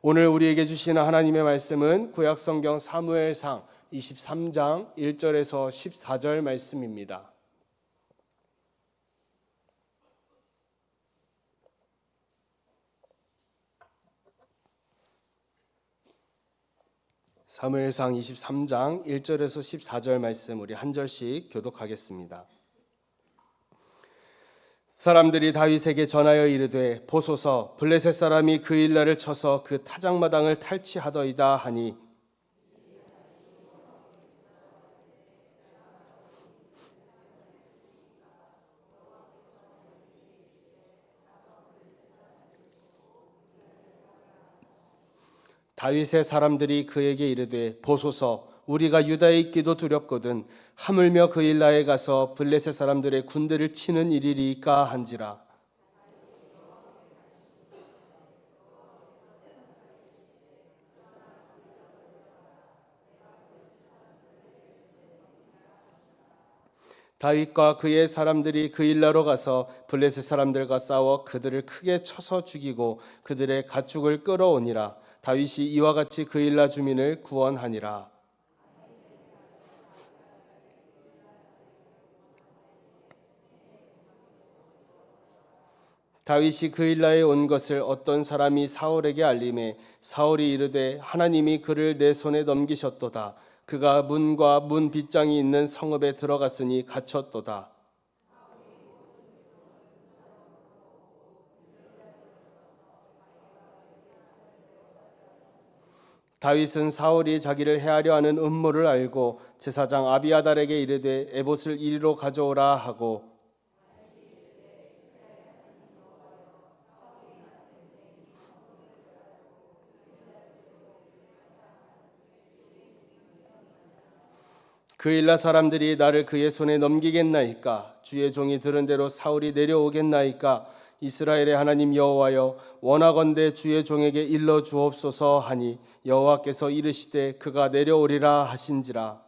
오늘 우리에게 주시는 하나님의 말씀은 구약 성경 사무엘상 23장 1절에서 14절 말씀입니다. 사무엘상 23장 1절에서 14절 말씀 우리 한 절씩 교독하겠습니다. 사람들이 다윗에게 전하여 이르되 보소서 블레셋 사람이 그 일날을 쳐서 그 타작마당을 탈취하더이다 하니. 다윗의 사람들이 그에게 이르되 보소서 우리가 유다에 있기도 두렵거든 하물며 그 일나에 가서 블레셋 사람들의 군대를 치는 일이리까 한지라. 다윗과 그의 사람들이 그 일나로 가서 블레셋 사람들과 싸워 그들을 크게 쳐서 죽이고 그들의 가축을 끌어오니라. 다윗이 이와 같이 그 일나 주민을 구원하니라 다윗이 그 일라에 온 것을 어떤 사람이 사울에게 알림해 사울이 이르되 하나님이 그를 내 손에 넘기셨도다. 그가 문과 문 빗장이 있는 성읍에 들어갔으니 갇혔도다. 다윗은 사울이 자기를 해하려 하는 음모를 알고 제사장 아비아달에게 이르되 에봇을 이리로 가져오라 하고 그 일라 사람들이 나를 그의 손에 넘기겠나이까? 주의 종이 들은 대로 사울이 내려오겠나이까? 이스라엘의 하나님 여호와여 원하건대 주의 종에게 일러 주옵소서 하니 여호와께서 이르시되 그가 내려오리라 하신지라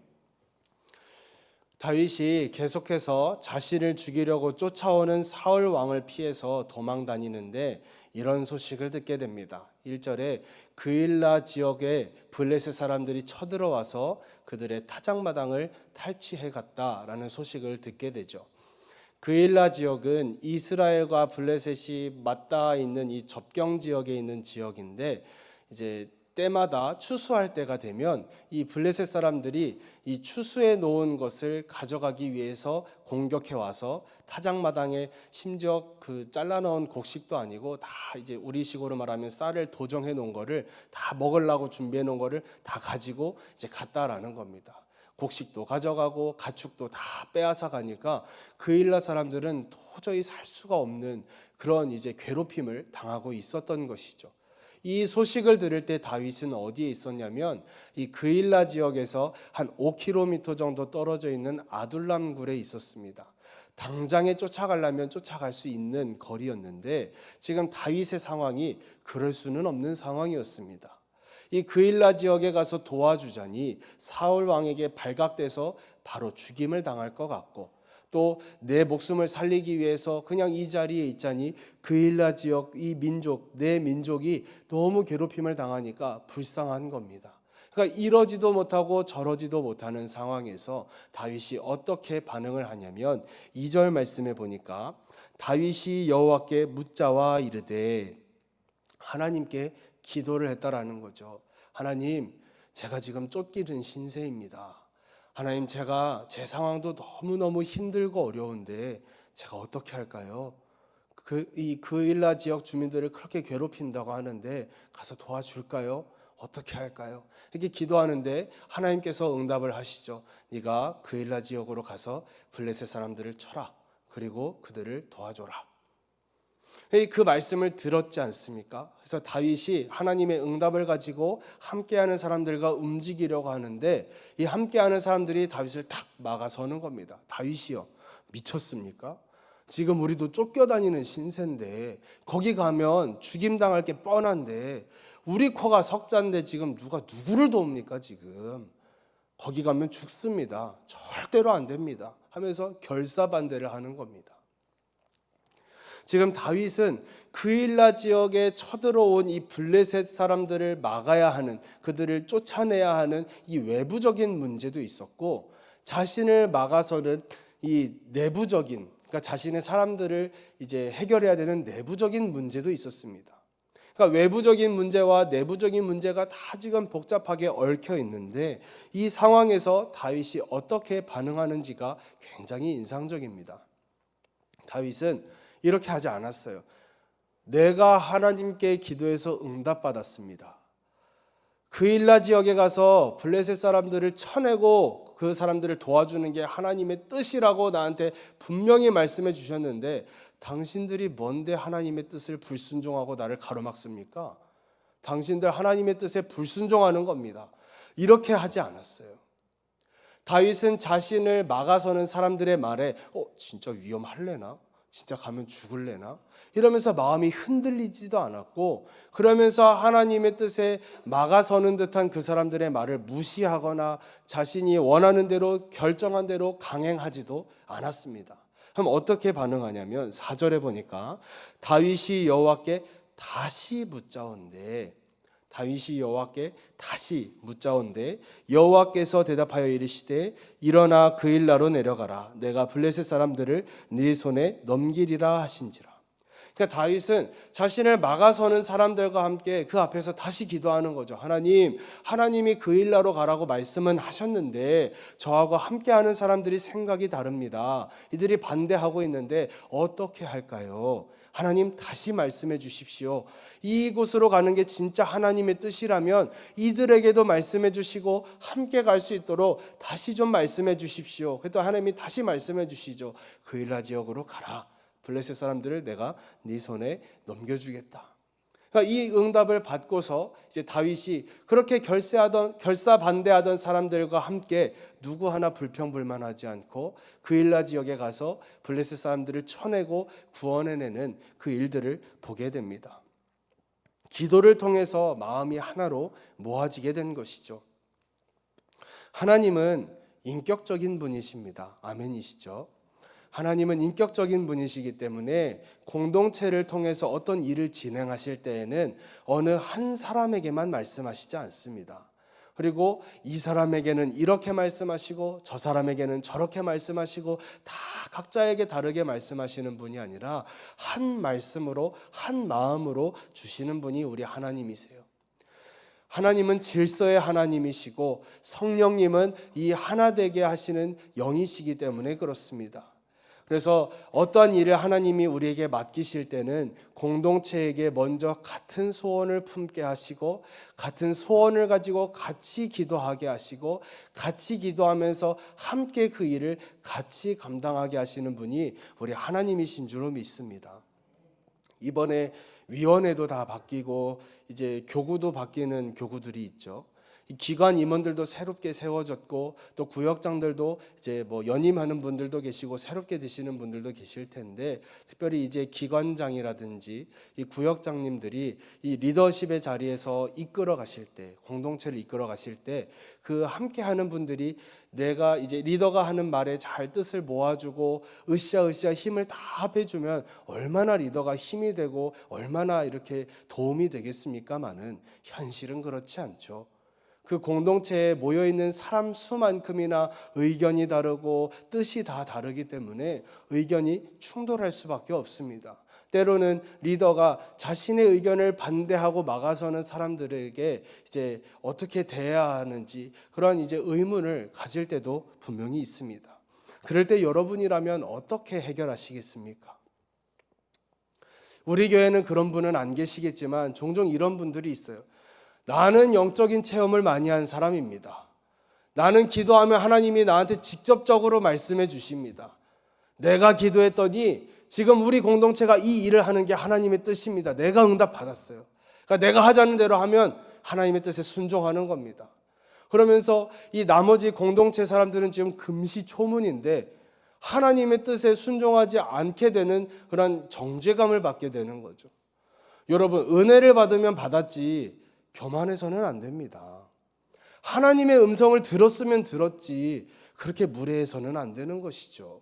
다윗이 계속해서 자신을 죽이려고 쫓아오는 사울 왕을 피해서 도망 다니는데 이런 소식을 듣게 됩니다. 1절에 그일라 지역에 블레셋 사람들이 쳐들어와서 그들의 타작마당을 탈취해 갔다라는 소식을 듣게 되죠. 그일라 지역은 이스라엘과 블레셋이 맞닿아 있는 이 접경 지역에 있는 지역인데 이제 때마다 추수할 때가 되면 이 블레셋 사람들이 이 추수해 놓은 것을 가져가기 위해서 공격해 와서 타작마당에 심지어 그 잘라 넣은 곡식도 아니고 다 이제 우리식으로 말하면 쌀을 도정해 놓은 거를 다 먹으려고 준비해 놓은 거를 다 가지고 이제 갔다라는 겁니다. 곡식도 가져가고 가축도 다 빼앗아 가니까 그 일라 사람들은 도저히 살 수가 없는 그런 이제 괴롭힘을 당하고 있었던 것이죠. 이 소식을 들을 때 다윗은 어디에 있었냐면 이 그일라 지역에서 한 5km 정도 떨어져 있는 아둘람 굴에 있었습니다. 당장에 쫓아가려면 쫓아갈 수 있는 거리였는데 지금 다윗의 상황이 그럴 수는 없는 상황이었습니다. 이 그일라 지역에 가서 도와주자니 사울 왕에게 발각돼서 바로 죽임을 당할 것 같고 또 내 목숨을 살리기 위해서 그냥 이 자리에 있자니 그일라 지역 이 민족 내 민족이 너무 괴롭힘을 당하니까 불쌍한 겁니다. 그러니까 이러지도 못하고 저러지도 못하는 상황에서 다윗이 어떻게 반응을 하냐면 2절 말씀에 보니까 다윗이 여호와께 묻자와 이르되 하나님께 기도를 했다라는 거죠. 하나님, 제가 지금 쫓기는 신세입니다. 하나님 제가 제 상황도 너무너무 힘들고 어려운데 제가 어떻게 할까요? 그 이 그일라 지역 주민들을 그렇게 괴롭힌다고 하는데 가서 도와줄까요? 어떻게 할까요? 이렇게 기도하는데 하나님께서 응답을 하시죠. 네가 그일라 지역으로 가서 블레셋 사람들을 쳐라. 그리고 그들을 도와줘라. 이그 말씀을 들었지 않습니까? 그래서 다윗이 하나님의 응답을 가지고 함께하는 사람들과 움직이려고 하는데 이 함께하는 사람들이 다윗을 탁 막아서는 겁니다. 다윗이요 미쳤습니까? 지금 우리도 쫓겨다니는 신세인데 거기 가면 죽임 당할 게 뻔한데 우리 코가 석자인데 지금 누가 누구를 돕니까 지금? 거기 가면 죽습니다. 절대로 안 됩니다. 하면서 결사반대를 하는 겁니다. 지금 다윗은 그일라 지역에 쳐들어온 이 블레셋 사람들을 막아야 하는 그들을 쫓아내야 하는 이 외부적인 문제도 있었고 자신을 막아서는 이 내부적인 그러니까 자신의 사람들을 이제 해결해야 되는 내부적인 문제도 있었습니다. 그러니까 외부적인 문제와 내부적인 문제가 다 지금 복잡하게 얽혀 있는데 이 상황에서 다윗이 어떻게 반응하는지가 굉장히 인상적입니다. 다윗은 이렇게 하지 않았어요. 내가 하나님께 기도해서 응답받았습니다. 그일라 지역에 가서 블레셋 사람들을 쳐내고 그 사람들을 도와주는 게 하나님의 뜻이라고 나한테 분명히 말씀해 주셨는데 당신들이 뭔데 하나님의 뜻을 불순종하고 나를 가로막습니까? 당신들 하나님의 뜻에 불순종하는 겁니다. 이렇게 하지 않았어요. 다윗은 자신을 막아서는 사람들의 말에 어 진짜 위험할래나? 진짜 가면 죽을래나? 이러면서 마음이 흔들리지도 않았고 그러면서 하나님의 뜻에 막아서는 듯한 그 사람들의 말을 무시하거나 자신이 원하는 대로 결정한 대로 강행하지도 않았습니다. 그럼 어떻게 반응하냐면 4절에 보니까 다윗이 여호와께 다시 묻자온데 다윗이 여호와께 다시 묻자온데 여호와께서 대답하여 이르시되 일어나 그 일나로 내려가라 내가 블레셋 사람들을 네 손에 넘기리라 하신지라 그러니까 다윗은 자신을 막아서는 사람들과 함께 그 앞에서 다시 기도하는 거죠. 하나님, 하나님이 그 일나로 가라고 말씀은 하셨는데 저하고 함께하는 사람들이 생각이 다릅니다. 이들이 반대하고 있는데 어떻게 할까요? 하나님 다시 말씀해 주십시오. 이곳으로 가는 게 진짜 하나님의 뜻이라면 이들에게도 말씀해 주시고 함께 갈 수 있도록 다시 좀 말씀해 주십시오. 그래도 하나님이 다시 말씀해 주시죠. 그 일라 지역으로 가라. 블레셋 사람들을 내가 네 손에 넘겨주겠다. 그러니까 이 응답을 받고서 이제 다윗이 그렇게 결세하던 결사 반대하던 사람들과 함께 누구 하나 불평불만하지 않고 그 일라 지역에 가서 블레셋 사람들을 쳐내고 구원해내는 그 일들을 보게 됩니다. 기도를 통해서 마음이 하나로 모아지게 된 것이죠. 하나님은 인격적인 분이십니다. 아멘이시죠? 하나님은 인격적인 분이시기 때문에 공동체를 통해서 어떤 일을 진행하실 때에는 어느 한 사람에게만 말씀하시지 않습니다. 그리고 이 사람에게는 이렇게 말씀하시고 저 사람에게는 저렇게 말씀하시고 다 각자에게 다르게 말씀하시는 분이 아니라 한 말씀으로 한 마음으로 주시는 분이 우리 하나님이세요. 하나님은 질서의 하나님이시고 성령님은 이 하나 되게 하시는 영이시기 때문에 그렇습니다. 그래서 어떠한 일을 하나님이 우리에게 맡기실 때는 공동체에게 먼저 같은 소원을 품게 하시고 같은 소원을 가지고 같이 기도하게 하시고 같이 기도하면서 함께 그 일을 같이 감당하게 하시는 분이 우리 하나님이신 줄로 믿습니다. 이번에 위원회도 다 바뀌고 이제 교구도 바뀌는 교구들이 있죠. 기관 임원들도 새롭게 세워졌고 또 구역장들도 이제 뭐 연임하는 분들도 계시고 새롭게 되시는 분들도 계실 텐데 특별히 이제 기관장이라든지 이 구역장님들이 이 리더십의 자리에서 이끌어 가실 때 공동체를 이끌어 가실 때 그 함께 하는 분들이 내가 이제 리더가 하는 말에 잘 뜻을 모아주고 으쌰으쌰 힘을 다 합해주면 얼마나 리더가 힘이 되고 얼마나 이렇게 도움이 되겠습니까마는 현실은 그렇지 않죠. 그 공동체에 모여 있는 사람 수만큼이나 의견이 다르고 뜻이 다 다르기 때문에 의견이 충돌할 수밖에 없습니다. 때로는 리더가 자신의 의견을 반대하고 막아서는 사람들에게 이제 어떻게 대해야 하는지 그런 이제 의문을 가질 때도 분명히 있습니다. 그럴 때 여러분이라면 어떻게 해결하시겠습니까? 우리 교회는 그런 분은 안 계시겠지만 종종 이런 분들이 있어요. 나는 영적인 체험을 많이 한 사람입니다. 나는 기도하면 하나님이 나한테 직접적으로 말씀해 주십니다. 내가 기도했더니 지금 우리 공동체가 이 일을 하는 게 하나님의 뜻입니다. 내가 응답 받았어요. 그러니까 내가 하자는 대로 하면 하나님의 뜻에 순종하는 겁니다. 그러면서 이 나머지 공동체 사람들은 지금 금시초문인데 하나님의 뜻에 순종하지 않게 되는 그런 정죄감을 받게 되는 거죠. 여러분, 은혜를 받으면 받았지 교만해서는 안 됩니다. 하나님의 음성을 들었으면 들었지 그렇게 무례해서는 안 되는 것이죠.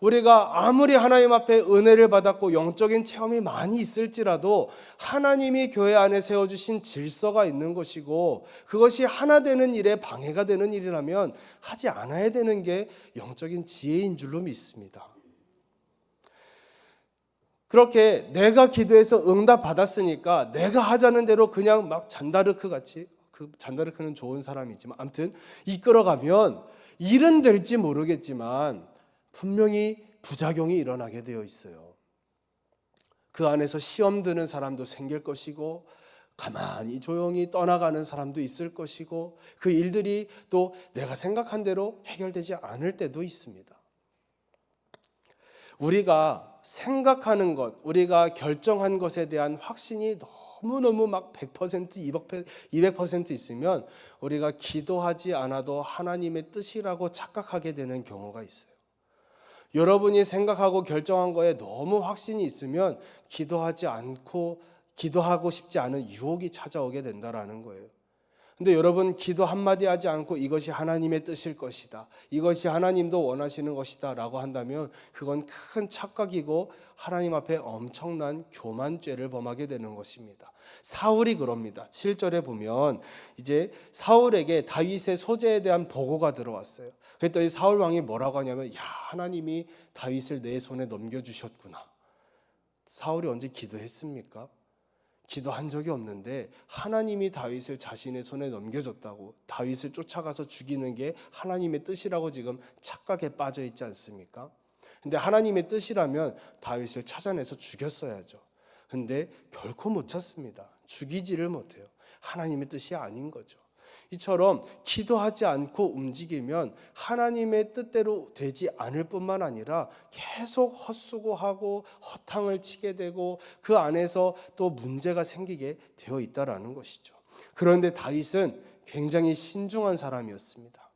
우리가 아무리 하나님 앞에 은혜를 받았고 영적인 체험이 많이 있을지라도 하나님이 교회 안에 세워주신 질서가 있는 것이고 그것이 하나 되는 일에 방해가 되는 일이라면 하지 않아야 되는 게 영적인 지혜인 줄로 믿습니다. 그렇게 내가 기도해서 응답 받았으니까 내가 하자는 대로 그냥 막 잔다르크 같이 그 잔다르크는 좋은 사람이지만 아무튼 이끌어가면 일은 될지 모르겠지만 분명히 부작용이 일어나게 되어 있어요. 그 안에서 시험 드는 사람도 생길 것이고 가만히 조용히 떠나가는 사람도 있을 것이고 그 일들이 또 내가 생각한 대로 해결되지 않을 때도 있습니다. 우리가 생각하는 것, 우리가 결정한 것에 대한 확신이 너무너무 막 100%, 200% 있으면 우리가 기도하지 않아도 하나님의 뜻이라고 착각하게 되는 경우가 있어요. 여러분이 생각하고 결정한 거에 너무 확신이 있으면 기도하지 않고 기도하고 싶지 않은 유혹이 찾아오게 된다라는 거예요. 근데 여러분 기도 한마디 하지 않고 이것이 하나님의 뜻일 것이다. 이것이 하나님도 원하시는 것이다 라고 한다면 그건 큰 착각이고 하나님 앞에 엄청난 교만죄를 범하게 되는 것입니다. 사울이 그럽니다. 7절에 보면 이제 사울에게 다윗의 소재에 대한 보고가 들어왔어요. 그랬더니 사울 왕이 뭐라고 하냐면 야, 하나님이 다윗을 내 손에 넘겨 주셨구나. 사울이 언제 기도했습니까? 기도한 적이 없는데 하나님이 다윗을 자신의 손에 넘겨줬다고 다윗을 쫓아가서 죽이는 게 하나님의 뜻이라고 지금 착각에 빠져 있지 않습니까? 근데 하나님의 뜻이라면 다윗을 찾아내서 죽였어야죠. 근데 결코 못 찾습니다. 죽이지를 못해요. 하나님의 뜻이 아닌 거죠. 이처럼 기도하지 않고 움직이면 하나님의 뜻대로 되지 않을 뿐만 아니라 계속 헛수고하고 허탕을 치게 되고 그 안에서 또 문제가 생기게 되어 있다라는 것이죠. 그런데 다윗은 굉장히 신중한 사람이었습니다.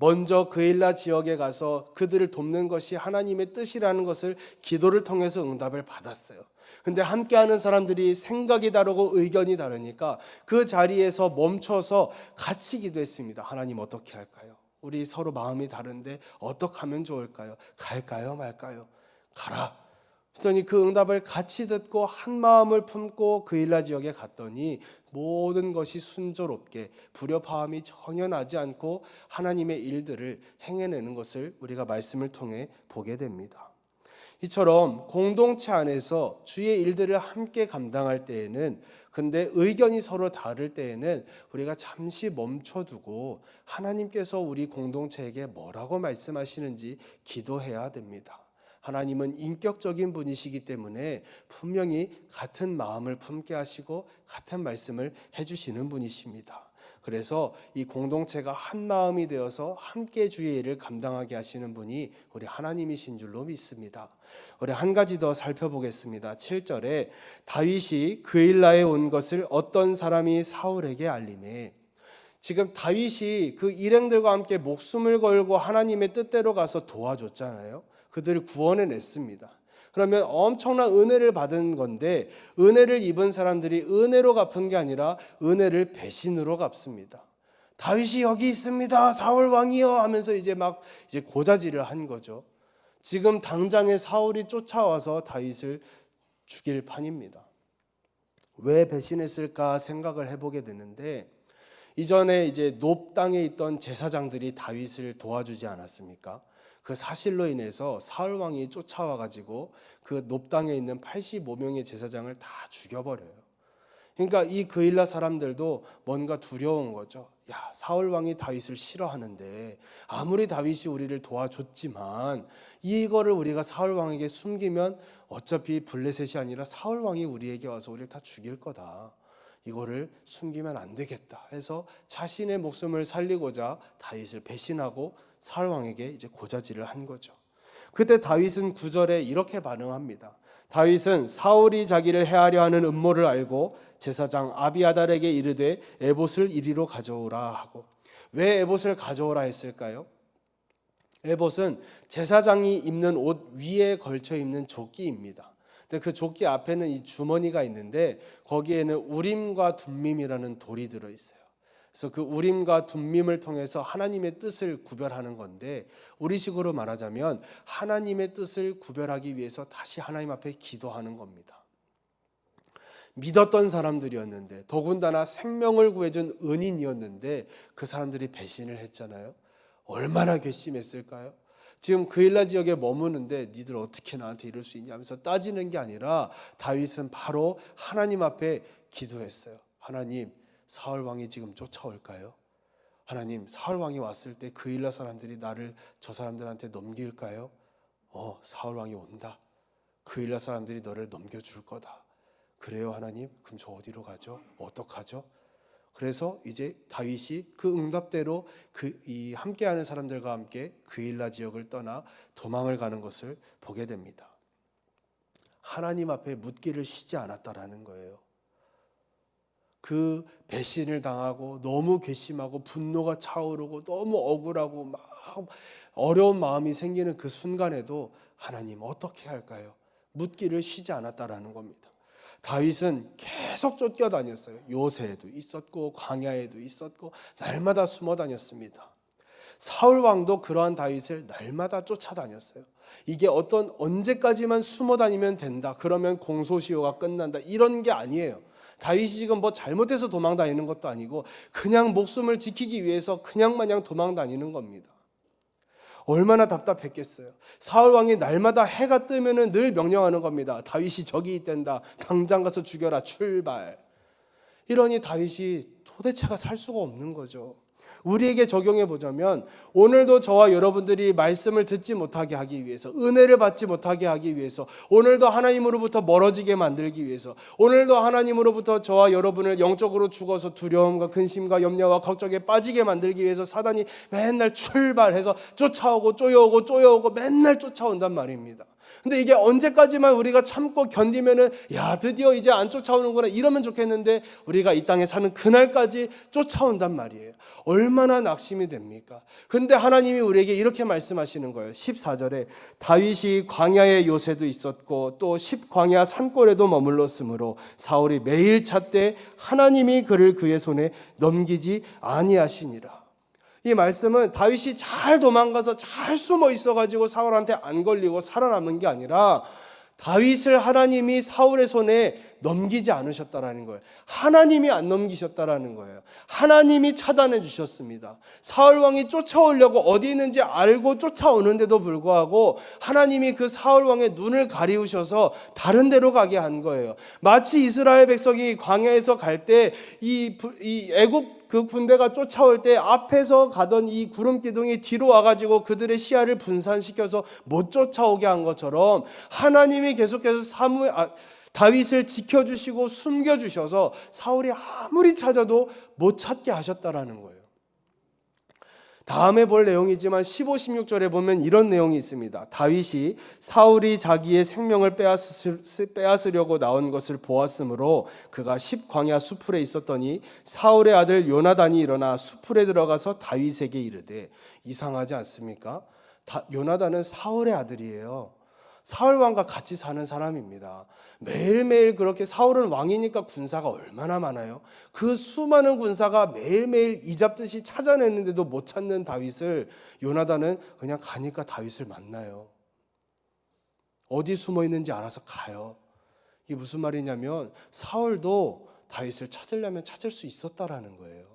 먼저 그일라 지역에 가서 그들을 돕는 것이 하나님의 뜻이라는 것을 기도를 통해서 응답을 받았어요. 근데 함께하는 사람들이 생각이 다르고 의견이 다르니까 그 자리에서 멈춰서 같이 기도했습니다. 하나님 어떻게 할까요? 우리 서로 마음이 다른데 어떻게 하면 좋을까요? 갈까요, 말까요? 가라. 그랬더니 그 응답을 같이 듣고 한 마음을 품고 그 일라 지역에 갔더니 모든 것이 순조롭게 불협화음이 전혀 나지 않고 하나님의 일들을 행해내는 것을 우리가 말씀을 통해 보게 됩니다. 이처럼 공동체 안에서 주의 일들을 함께 감당할 때에는 근데 의견이 서로 다를 때에는 우리가 잠시 멈춰두고 하나님께서 우리 공동체에게 뭐라고 말씀하시는지 기도해야 됩니다. 하나님은 인격적인 분이시기 때문에 분명히 같은 마음을 품게 하시고 같은 말씀을 해주시는 분이십니다. 그래서 이 공동체가 한 마음이 되어서 함께 주의 일을 감당하게 하시는 분이 우리 하나님이신 줄로 믿습니다. 우리 한 가지 더 살펴보겠습니다. 7절에 다윗이 그일라에 온 것을 어떤 사람이 사울에게 알림해 지금 다윗이 그 일행들과 함께 목숨을 걸고 하나님의 뜻대로 가서 도와줬잖아요. 그들을 구원해 냈습니다. 그러면 엄청난 은혜를 받은 건데 은혜를 입은 사람들이 은혜로 갚은 게 아니라 은혜를 배신으로 갚습니다. 다윗이 여기 있습니다. 사울 왕이요 하면서 이제 막 이제 고자질을 한 거죠. 지금 당장에 사울이 쫓아와서 다윗을 죽일 판입니다. 왜 배신했을까 생각을 해보게 되는데 이전에 이제 높 땅에 있던 제사장들이 다윗을 도와주지 않았습니까? 그 사실로 인해서 사울 왕이 쫓아와 가지고 그 높당에 있는 85명의 제사장을 다 죽여버려요. 그러니까 이 그일라 사람들도 뭔가 두려운 거죠. 야, 사울 왕이 다윗을 싫어하는데 아무리 다윗이 우리를 도와줬지만 이거를 우리가 사울 왕에게 숨기면 어차피 블레셋이 아니라 사울 왕이 우리에게 와서 우리를 다 죽일 거다. 이거를 숨기면 안 되겠다 해서 자신의 목숨을 살리고자 다윗을 배신하고 사울 왕에게 이제 고자질을 한 거죠. 그때 다윗은 구절에 이렇게 반응합니다. 다윗은 사울이 자기를 해하려 하는 음모를 알고 제사장 아비아달에게 이르되 에봇을 이리로 가져오라 하고 왜 에봇을 가져오라 했을까요? 에봇은 제사장이 입는 옷 위에 걸쳐 입는 조끼입니다. 근데 그 조끼 앞에는 이 주머니가 있는데 거기에는 우림과 둠밈이라는 돌이 들어 있어요. 그래서 그 우림과 둠밈을 통해서 하나님의 뜻을 구별하는 건데 우리식으로 말하자면 하나님의 뜻을 구별하기 위해서 다시 하나님 앞에 기도하는 겁니다. 믿었던 사람들이었는데 더군다나 생명을 구해준 은인이었는데 그 사람들이 배신을 했잖아요. 얼마나 괘씸했을까요? 지금 그일라 지역에 머무는데 니들 어떻게 나한테 이럴 수 있냐 하면서 따지는 게 아니라 다윗은 바로 하나님 앞에 기도했어요. 하나님, 사울 왕이 지금 쫓아올까요? 하나님, 사울 왕이 왔을 때 그일라 사람들이 나를 저 사람들한테 넘길까요? 어, 사울 왕이 온다. 그일라 사람들이 너를 넘겨 줄 거다. 그래요, 하나님? 그럼 저 어디로 가죠? 어떡하죠? 그래서 이제 다윗이 그 응답대로 그 이 함께하는 사람들과 함께 그일라 지역을 떠나 도망을 가는 것을 보게 됩니다. 하나님 앞에 묻기를 쉬지 않았다라는 거예요. 그 배신을 당하고 너무 괘씸하고 분노가 차오르고 너무 억울하고 막 어려운 마음이 생기는 그 순간에도 하나님 어떻게 할까요? 묻기를 쉬지 않았다라는 겁니다. 다윗은 계속 쫓겨다녔어요. 요새에도 있었고 광야에도 있었고 날마다 숨어 다녔습니다. 사울 왕도 그러한 다윗을 날마다 쫓아다녔어요. 이게 어떤 언제까지만 숨어 다니면 된다. 그러면 공소시효가 끝난다. 이런 게 아니에요. 다윗이 지금 뭐 잘못해서 도망 다니는 것도 아니고 그냥 목숨을 지키기 위해서 그냥 마냥 도망 다니는 겁니다. 얼마나 답답했겠어요. 사울 왕이 날마다 해가 뜨면은 늘 명령하는 겁니다. 다윗이 저기 있댄다. 당장 가서 죽여라. 출발. 이러니 다윗이 도대체가 살 수가 없는 거죠. 우리에게 적용해 보자면 오늘도 저와 여러분들이 말씀을 듣지 못하게 하기 위해서 은혜를 받지 못하게 하기 위해서 오늘도 하나님으로부터 멀어지게 만들기 위해서 오늘도 하나님으로부터 저와 여러분을 영적으로 죽어서 두려움과 근심과 염려와 걱정에 빠지게 만들기 위해서 사단이 맨날 출발해서 쫓아오고 쪼여오고 쪼여오고 맨날 쫓아온단 말입니다. 근데 이게 언제까지만 우리가 참고 견디면은 야 드디어 이제 안 쫓아오는구나 이러면 좋겠는데 우리가 이 땅에 사는 그날까지 쫓아온단 말이에요. 얼마나 낙심이 됩니까? 근데 하나님이 우리에게 이렇게 말씀하시는 거예요. 14절에 다윗이 광야의 요새도 있었고 또 10광야 산골에도 머물렀으므로 사울이 매일 찾되 하나님이 그를 그의 손에 넘기지 아니하시니라. 이 말씀은 다윗이 잘 도망가서 잘 숨어 있어가지고 사울한테 안 걸리고 살아남은 게 아니라 다윗을 하나님이 사울의 손에 넘기지 않으셨다라는 거예요. 하나님이 안 넘기셨다라는 거예요. 하나님이 차단해 주셨습니다. 사울 왕이 쫓아오려고 어디 있는지 알고 쫓아오는데도 불구하고 하나님이 그 사울 왕의 눈을 가리우셔서 다른 데로 가게 한 거예요. 마치 이스라엘 백성이 광야에서 갈 때 이 이 애굽 그 군대가 쫓아올 때 앞에서 가던 이 구름 기둥이 뒤로 와가지고 그들의 시야를 분산시켜서 못 쫓아오게 한 것처럼 하나님이 계속해서 사무 아, 다윗을 지켜주시고 숨겨주셔서 사울이 아무리 찾아도 못 찾게 하셨다라는 거예요. 다음에 볼 내용이지만 15, 16절에 보면 이런 내용이 있습니다. 다윗이 사울이 자기의 생명을 빼앗으려고 나온 것을 보았으므로 그가 십광야 수풀에 있었더니 사울의 아들 요나단이 일어나 수풀에 들어가서 다윗에게 이르되 이상하지 않습니까? 다, 요나단은 사울의 아들이에요. 사울 왕과 같이 사는 사람입니다. 매일매일 그렇게 사울은 왕이니까 군사가 얼마나 많아요. 그 수많은 군사가 매일매일 이잡듯이 찾아냈는데도 못 찾는 다윗을 요나단은 그냥 가니까 다윗을 만나요. 어디 숨어 있는지 알아서 가요. 이게 무슨 말이냐면 사울도 다윗을 찾으려면 찾을 수 있었다라는 거예요.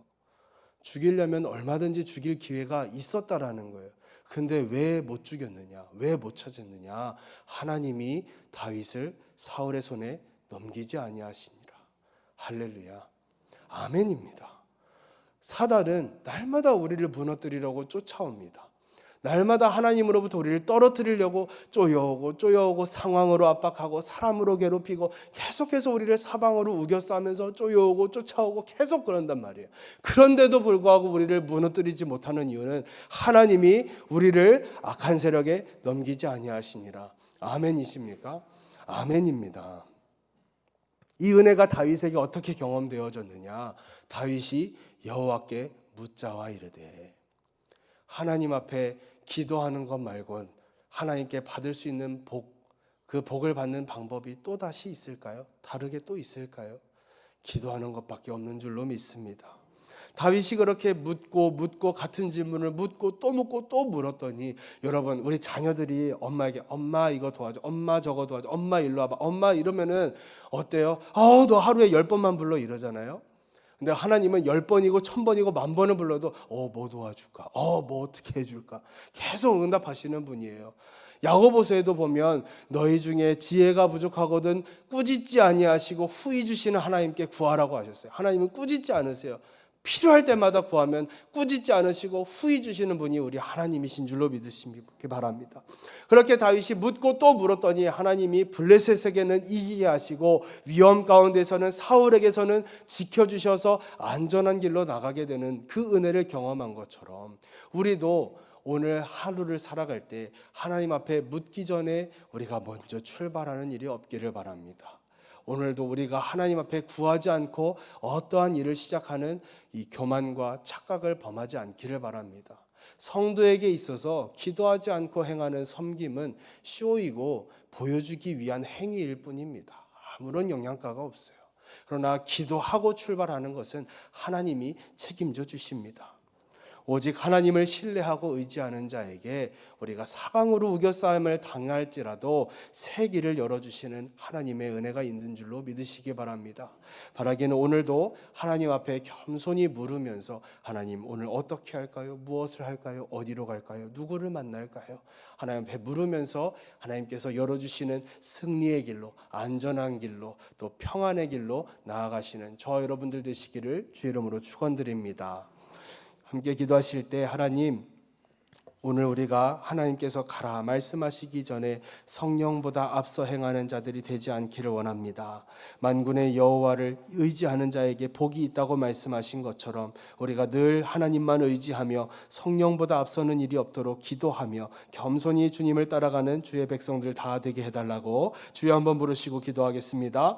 죽이려면 얼마든지 죽일 기회가 있었다라는 거예요. 근데 왜 못 죽였느냐? 왜 못 찾았느냐? 하나님이 다윗을 사울의 손에 넘기지 아니하시니라. 할렐루야. 아멘입니다. 사단은 날마다 우리를 무너뜨리려고 쫓아옵니다. 날마다 하나님으로부터 우리를 떨어뜨리려고 쪼여오고 쪼여오고 상황으로 압박하고 사람으로 괴롭히고 계속해서 우리를 사방으로 우겨싸면서 쪼여오고 쫓아오고 계속 그런단 말이에요. 그런데도 불구하고 우리를 무너뜨리지 못하는 이유는 하나님이 우리를 악한 세력에 넘기지 아니하시니라. 아멘이십니까? 아멘입니다. 이 은혜가 다윗에게 어떻게 경험되어졌느냐? 다윗이 여호와께 묻자와 이르되 하나님 앞에 기도하는 것 말곤 하나님께 받을 수 있는 복, 그 복을 받는 방법이 또 다시 있을까요? 다르게 또 있을까요? 기도하는 것밖에 없는 줄로 믿습니다. 다윗이 그렇게 묻고 묻고 같은 질문을 묻고 또 묻고 또 물었더니 여러분 우리 자녀들이 엄마에게 엄마 이거 도와줘 엄마 저거 도와줘 엄마 일로 와봐 엄마 이러면은 어때요? 아우 너 하루에 열 번만 불러 이러잖아요. 근데 하나님은 열 번이고 천 번이고 만 번을 불러도 어 뭐 도와줄까? 어 뭐 어떻게 해줄까? 계속 응답하시는 분이에요. 야고보서에도 보면 너희 중에 지혜가 부족하거든 꾸짖지 아니하시고 후히 주시는 하나님께 구하라고 하셨어요. 하나님은 꾸짖지 않으세요. 필요할 때마다 구하면 꾸짖지 않으시고 후히 주시는 분이 우리 하나님이신 줄로 믿으시기 바랍니다. 그렇게 다윗이 묻고 또 물었더니 하나님이 블레셋에게는 이기게 하시고 위험 가운데서는 사울에게서는 지켜주셔서 안전한 길로 나가게 되는 그 은혜를 경험한 것처럼 우리도 오늘 하루를 살아갈 때 하나님 앞에 묻기 전에 우리가 먼저 출발하는 일이 없기를 바랍니다. 오늘도 우리가 하나님 앞에 구하지 않고 어떠한 일을 시작하는 이 교만과 착각을 범하지 않기를 바랍니다. 성도에게 있어서 기도하지 않고 행하는 섬김은 쇼이고 보여주기 위한 행위일 뿐입니다. 아무런 영향가가 없어요. 그러나 기도하고 출발하는 것은 하나님이 책임져 주십니다. 오직 하나님을 신뢰하고 의지하는 자에게 우리가 사방으로 우겨싸임을 당할지라도 새 길을 열어주시는 하나님의 은혜가 있는 줄로 믿으시기 바랍니다. 바라기는 오늘도 하나님 앞에 겸손히 물으면서 하나님 오늘 어떻게 할까요? 무엇을 할까요? 어디로 갈까요? 누구를 만날까요? 하나님 앞에 물으면서 하나님께서 열어주시는 승리의 길로 안전한 길로 또 평안의 길로 나아가시는 저 여러분들 되시기를 주 이름으로 축원드립니다. 함께 기도하실 때 하나님 오늘 우리가 하나님께서 가라 말씀하시기 전에 성령보다 앞서 행하는 자들이 되지 않기를 원합니다. 만군의 여호와를 의지하는 자에게 복이 있다고 말씀하신 것처럼 우리가 늘 하나님만 의지하며 성령보다 앞서는 일이 없도록 기도하며 겸손히 주님을 따라가는 주의 백성들 다 되게 해달라고 주여 한번 부르시고 기도하겠습니다.